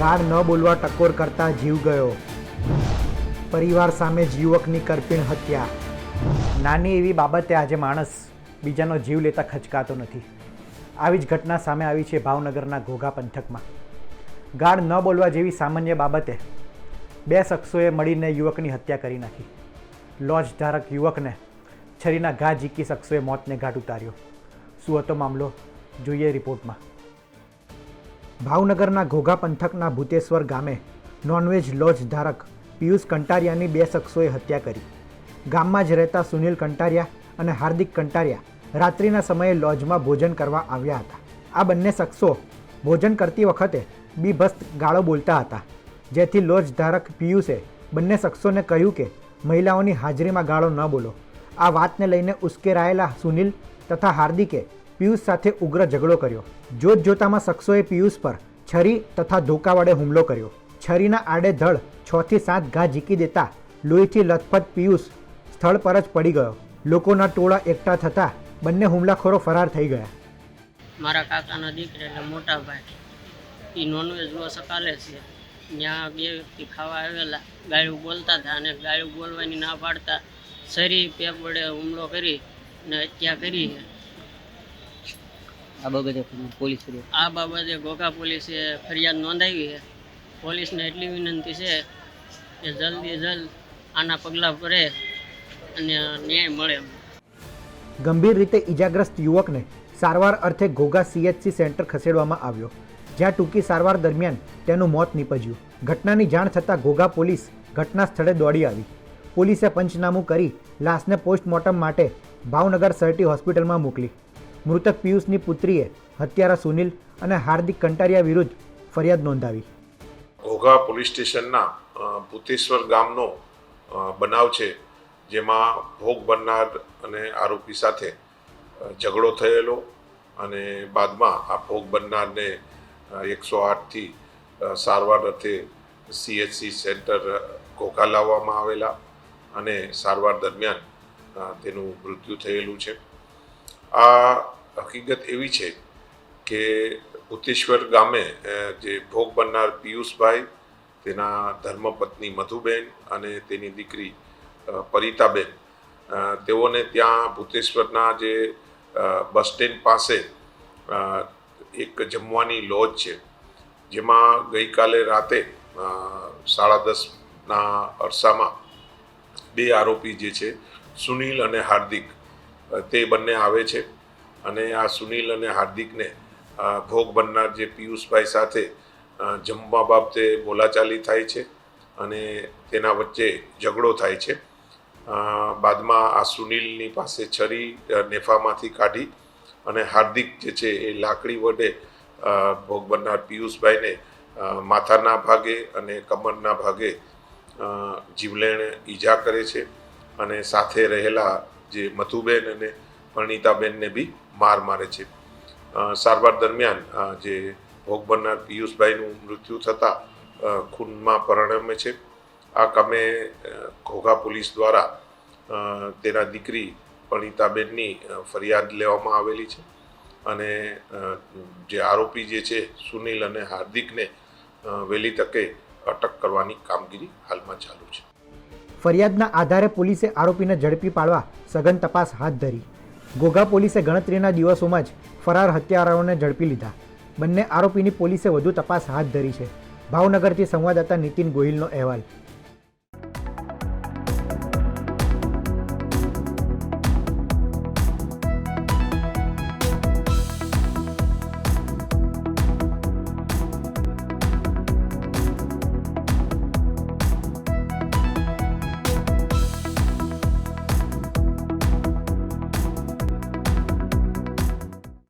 ગાળ ન બોલવા ટકોર કરતા જીવ ગયો. પરિવાર સામે જ યુવકની કરપીણ હત્યા. નાની એવી બાબતે આજે માણસ બીજાનો જીવ લેતા ખચકાતો નથી. આવી જ ઘટના સામે આવી છે ભાવનગરના ઘોઘા પંથકમાં. ગાળ ન બોલવા જેવી સામાન્ય બાબતે બે શખ્સોએ મળીને યુવકની હત્યા કરી નાખી. લોજ ધારક યુવકને છરીના ઘા ઝીકી શખ્સોએ મોતને ઘાટ ઉતાર્યો. શું હતો મામલો જોઈએ રિપોર્ટમાં. ભાવનગરના ઘોઘા પંથકના ભૂતેશ્વર ગામે નોનવેજ લોજ ધારક પિયુષ કંટારિયાની બે શખ્સોએ હત્યા કરી. ગામમાં જ રહેતા સુનિલ કંટારિયા અને હાર્દિક કંટારિયા રાત્રિના સમયે લોજમાં ભોજન કરવા આવ્યા હતા. આ બંને શખ્સો ભોજન કરતી વખતે બીભસ્ત ગાળો બોલતા હતા, જેથી લોજ ધારક પિયુષે બંને શખ્સોને કહ્યું કે મહિલાઓની હાજરીમાં ગાળો ન બોલો. આ વાતને લઈને ઉશ્કેરાયેલા સુનિલ તથા હાર્દિકે પિયુષ સાથે ઉગ્ર ઝઘડો કર્યો. જોત જોતામાં શખ્સોએ પિયુષ પર છરી તથા ધોકા વડે હુમલો કર્યો. છરીના આડે ધડ છ થી સાત ઘા ઝીકી દેતા લોહીથી લથપથ પિયુષ સ્થળ પર જ પડી ગયો. લોકોના ટોળા એકઠા થતાં બંને હુમલાખોરો ફરાર થઈ ગયા. મારા કાકાના દીકરા એટલે મોટા ભાઈ. એ નોનવેજ નો સકાલે છે. ત્યાં બે વ્યક્તિ ખાવા આવેલા. ગાયું બોલતા હતા અને ગાયું બોલવાની ના પાડતા શરી પેપ વડે હુમલો કરી અને હત્યા કરી આ બાબતે પોલીસ આ બાબતે ગોકા પોલીસે ફરિયાદ નોંધાવી છે. પોલીસને એટલી વિનંતી છે કે જલ્દી જલ્દ આના પગલાં ભરે અને ન્યાય મળે ગંભીર રીતે ઈજાગ્રસ્ત યુવકને સારવાર અર્થે ઘોઘા સીએચસી સેન્ટર ખસેડવામાં આવ્યો. જ્યાં ટૂંકી સારવાર દરમિયાન તેનું મોત નીપજ્યું. ઘટનાની જાણ થતાં ઘોઘા પોલીસ ઘટના સ્થળે દોડી આવી. પોલીસે પંચનામું કરી લાશને પોસ્ટમોર્ટમ માટે ભાવનગર સરટી હોસ્પિટલમાં મોકલી. મૃતક પિયુષની પુત્રીએ હત્યારા સુનિલ અને હાર્દિક કંટારિયા વિરુદ્ધ ફરિયાદ નોંધાવી. ઘોઘા પોલીસ સ્ટેશનના પુતેશ્વર ગામનો બનાવ છે, જેમાં ભોગ બનનાર અને આરોપી સાથે ઝઘડો થયેલો અને બાદમાં આ ભોગ બનનારને એકસો આઠથી સારવાર અર્થે સીએચસી સેન્ટર ઘોઘા લાવવામાં આવેલા અને સારવાર દરમિયાન તેનું મૃત્યુ થયેલું છે. આ હકીકત એવી છે કે ભૂતેશ્વર ગામે જે ભોગ બનનાર પિયુષભાઈ, તેના ધર્મપત્ની મધુબેન અને તેની દીકરી પરિતાબેન તેઓને ત્યાં ભૂતેશ્વરના જે બસ સ્ટેન્ડ પાસે એક જમવાની લોજ છે, જેમાં ગઈકાલે રાતે સાડા દસના અરસામાં બે આરોપી જે છે, સુનિલ અને હાર્દિક તે બંને આવે છે. અને આ સુનિલ અને હાર્દિકને ભોગ બનનાર જે પિયુષભાઈ સાથે જમવા બાબતે બોલાચાલી થાય છે અને તેના વચ્ચે ઝઘડો થાય છે. બાદમાં આ સુનિલની પાસે છરી નેફામાંથી કાઢી અને હાર્દિક જે છે એ લાકડી વડે ભોગ બનનાર પિયુષભાઈને માથાના ભાગે અને કમરના ભાગે જીવલેણ ઈજા કરે છે. અને સાથે રહેલા જે મધુબેન અને પરણીતાબેનને બી માર મારે છે. સારવાર દરમિયાન જે ભોગ બનનાર પિયુષભાઈનું મૃત્યુ થતાં ખૂનમાં પરિણમે છે. આ કામે ઘોઘા પોલીસ દ્વારા તેના દીકરી પરણીતાબેનની ફરિયાદ લેવામાં આવેલી છે. અને જે આરોપી જે છે, સુનિલ અને હાર્દિકને વહેલી તકે અટક કરવાની કામગીરી હાલમાં ચાલુ છે. ફરિયાદના આધારે પોલીસે આરોપીને ઝડપી પાડવા સઘન તપાસ હાથ ધરી. ઘોઘા પોલીસે ગણતરીના દિવસોમાં જ ફરાર હત્યારાઓને ઝડપી લીધા. બંને આરોપીની પોલીસે વધુ તપાસ હાથ ધરી છે. ભાવનગરથી સંવાદદાતા નીતિન ગોહિલનો અહેવાલ.